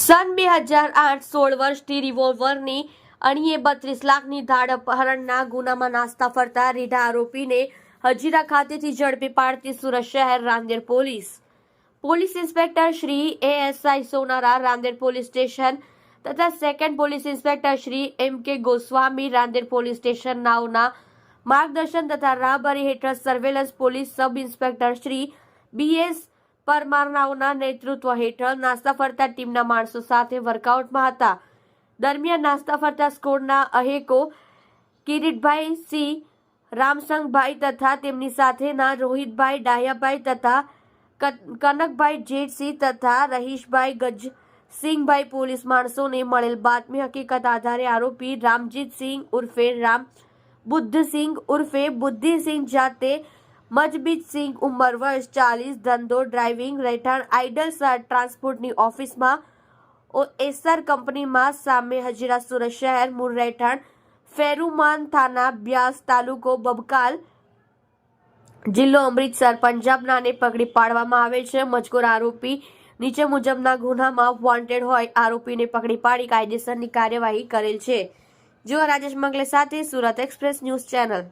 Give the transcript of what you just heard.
સન બે હજાર આઠ સોળ વર્ષથી રિવોલ્વરની અણીએ બત્રીસ લાખની ધાડ અપહરણના ગુનામાં નાસ્તા ફરતા રીઢા આરોપીને હજીરા ખાતેથી ઝડપી પાડતી સુરત શહેર Rander police. Police inspector Shri ASI Sonara Rander police station તથા second police inspector Shri M K Goswami Rander police station નાઓના માર્ગદર્શન તથા રાહબરી હેઠળ surveillance police sub inspector Shri BS પરમારનાઓના નેતૃત્વ હેઠળ નાસ્તા ફરતા ટીમના માણસો સાથે વર્કઆઉટમાં હતા. દરમિયાન નાસ્તા ફરતા સ્કોડના અહેકો કિરીટભાઈ સિંહ રામસંગભાઈ તથા તેમની સાથેના રોહિતભાઈ ડાયાભાઈ તથા કનકભાઈ જેઠસિંહ તથા રહીશભાઈ ગજસિંહભાઈ પોલીસ માણસોને મળેલ બાતમી હકીકત આધારે આરોપી રામજીતસિંહ ઉર્ફે રામ બુદ્ધસિંહ ઉર્ફે બુદ્ધિસિંહ જાતે મજબીતસિંહ ઉંમર વર્ષ ચાલીસ, ધંધો, ડ્રાઇવિંગ, રહેઠાણ, આઇડલ ટ્રાન્સપોર્ટની ઓફિસમાં ઓ, એસઆર કંપનીમાં સામે હજીરા સુરત શહેર, મૂળ રહેઠાણ, ફેરુમાન થાના, બ્યાસ તાલુકો, બબકાલ જિલ્લો અમૃતસર પંજાબનાને પકડી પાડવામાં આવે છે. મજકૂર આરોપી નીચે મુજબના ગુનામાં વોન્ટેડ હોય, આરોપીને પકડી પાડી કાયદેસરની કાર્યવાહી કરેલ છે. જો રાજેશ મંગલે સાથે સુરત એક્સપ્રેસ ન્યૂઝ ચેનલ.